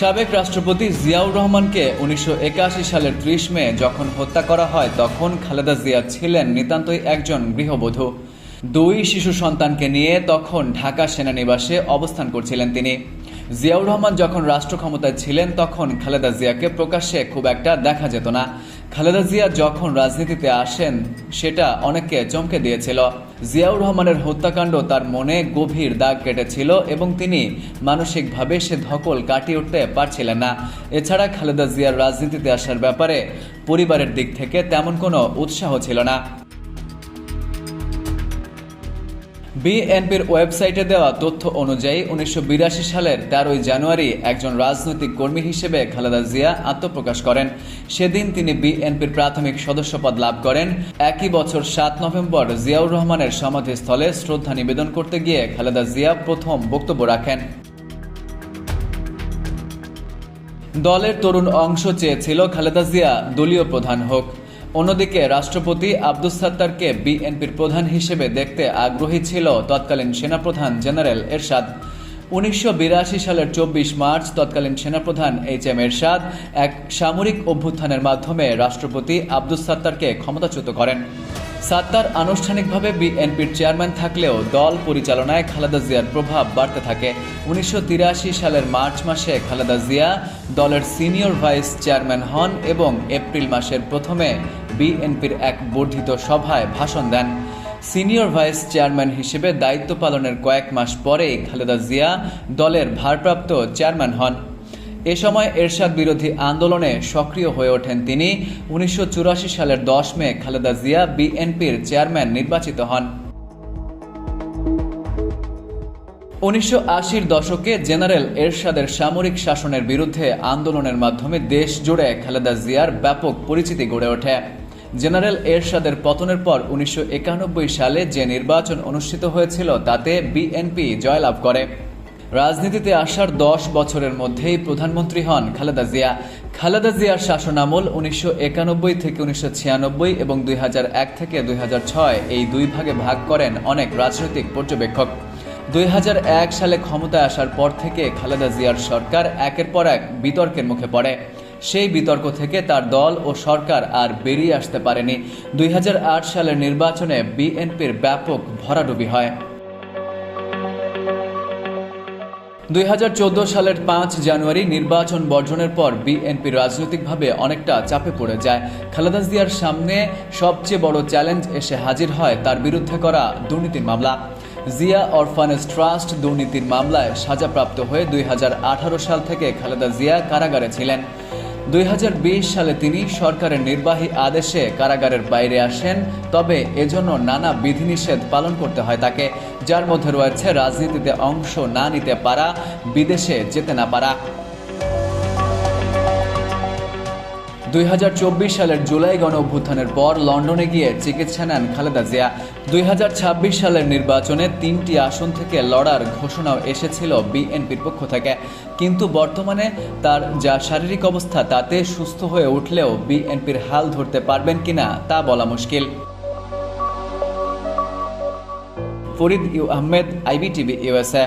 সাবেক রাষ্ট্রপতি জিয়াউর রহমানকে উনিশশো একাশি সালের ত্রিশ মে যখন হত্যা করা হয়, তখন খালেদা জিয়া ছিলেন নিতান্তই একজন গৃহবধূ। দুই শিশু সন্তানকে নিয়ে তখন ঢাকা সেনানিবাসে অবস্থান করছিলেন তিনি। জিয়াউর রহমান যখন রাষ্ট্র ক্ষমতায় ছিলেন, তখন খালেদা জিয়াকে প্রকাশ্যে খুব একটা দেখা যেত না। খালেদা জিয়া যখন রাজনীতিতে আসেন, সেটা অনেককে চমকে দিয়েছিল। জিয়াউর রহমানের হত্যাকাণ্ড তার মনে গভীর দাগ কেটেছিল এবং তিনি মানসিকভাবে সে ধকল কাটিয়ে উঠতে পারছিলেন না। এছাড়া খালেদা জিয়ার রাজনীতিতে আসার ব্যাপারে পরিবারের দিক থেকে তেমন কোনো উৎসাহ ছিল না। বিএনপির ওয়েবসাইটে দেওয়া তথ্য অনুযায়ী, উনিশশো বিরাশি সালের তেরোই জানুয়ারি একজন রাজনৈতিক কর্মী হিসেবে খালেদা জিয়া আত্মপ্রকাশ করেন। সেদিন তিনি বিএনপির প্রাথমিক সদস্যপদ লাভ করেন। একই বছর সাত নভেম্বর জিয়াউর রহমানের সমাধিস্থলে শ্রদ্ধা নিবেদন করতে গিয়ে খালেদা জিয়া প্রথম বক্তব্য রাখেন। দলের তরুণ অংশ চেয়েছিল খালেদা জিয়া দলীয় প্রধান হোক। অন্যদিকে রাষ্ট্রপতি আব্দুস সাত্তারকে বিএনপির প্রধান হিসেবে দেখতে আগ্রহী ছিল তৎকালীন সেনাপ্রধান জেনারেল এরশাদ। উনিশশো বিরাশি সালের চব্বিশ মার্চ তৎকালীন সেনাপ্রধান এইচ এম এরশাদ এক সামরিক অভ্যুত্থানের মাধ্যমে রাষ্ট্রপতি আব্দুস সাত্তারকে ক্ষমতাচ্যুত করেন। সাত্তার আনুষ্ঠানিকভাবে বিএনপির চেয়ারম্যান থাকলেও দল পরিচালনায় খালেদা জিয়ার প্রভাব বাড়তে থাকে। উনিশশো তিরাশি সালের মার্চ মাসে খালেদা জিয়া দলের সিনিয়র ভাইস চেয়ারম্যান হন এবং এপ্রিল মাসের প্রথমে বিএনপির এক বর্ধিত সভায় ভাষণ দেন। সিনিয়র ভাইস চেয়ারম্যান হিসেবে দায়িত্ব পালনের কয়েক মাস পরেই খালেদা জিয়া দলের ভারপ্রাপ্ত চেয়ারম্যান হন। এ সময় এরশাদ বিরোধী আন্দোলনে সক্রিয় হয়ে ওঠেন তিনি। উনিশশো চুরাশি সালের দশ মে খালেদা জিয়া বিএনপির চেয়ারম্যান নির্বাচিত হন। উনিশশো আশির দশকে জেনারেল এরশাদের সামরিক শাসনের বিরুদ্ধে আন্দোলনের মাধ্যমে দেশ জুড়ে খালেদা জিয়ার ব্যাপক পরিচিতি গড়ে ওঠে। জেনারেল এরশাদের পতনের পর উনিশশো একানব্বই সালে যে নির্বাচন অনুষ্ঠিত হয়েছিল তাতে বিএনপি জয়লাভ করে। রাজনীতিতে আসার দশ বছরের মধ্যেই প্রধানমন্ত্রী হন খালেদা জিয়া। খালেদা জিয়ার শাসনামল উনিশশো একানব্বই থেকে উনিশশো ছিয়ানব্বই এবং দুই এক থেকে দুই হাজার ছয় এই দুই ভাগে ভাগ করেন অনেক রাজনৈতিক পর্যবেক্ষক। দুই হাজার এক সালে ক্ষমতায় আসার পর থেকে খালেদা জিয়ার সরকার একের পর এক বিতর্কের মুখে পড়ে। সেই বিতর্ক থেকে তার দল ও সরকার আর বেরিয়ে আসতে পারেনি। দুই হাজার আট সালের নির্বাচনে বিএনপির ব্যাপক ভরাডুবি হয়। দুই হাজার চৌদ্দ সালের পাঁচ জানুয়ারি নির্বাচন বর্জনের পর বিএনপি রাজনৈতিকভাবে অনেকটা চাপে পড়ে যায়। খালেদা জিয়ার সামনে সবচেয়ে বড় চ্যালেঞ্জ এসে হাজির হয় তার বিরুদ্ধে করা দুর্নীতির মামলা। জিয়া অরফানেজ ট্রাস্ট দুর্নীতির মামলায় সাজাপ্রাপ্ত হয়ে দুই হাজার আঠারো সাল থেকে খালেদা জিয়া কারাগারে ছিলেন। দুই হাজার বিশ সালে তিনি সরকারের নির্বাহী আদেশে কারাগারের বাইরে আসেন, তবে এজন্য নানা বিধিনিষেধ পালন করতে হয় তাকে, যার মধ্যে রয়েছে রাজনীতিতে অংশ না নিতে পারা, বিদেশে যেতে না পারা। দুই হাজার চব্বিশ সালের জুলাই গণ অভ্যুত্থানের পর লন্ডনে গিয়ে চিকিৎসা নেন খালেদা জিয়া। দুই হাজার ছাব্বিশ সালের নির্বাচনে তিনটি আসন থেকে লড়ার ঘোষণাও এসেছিল বিএনপির পক্ষ থেকে। কিন্তু বর্তমানে তার যা শারীরিক অবস্থা, তাতে সুস্থ হয়ে উঠলেও বিএনপির হাল ধরতে পারবেন কিনা তা বলা মুশকিল। Farid U Ahmed, IBTV USA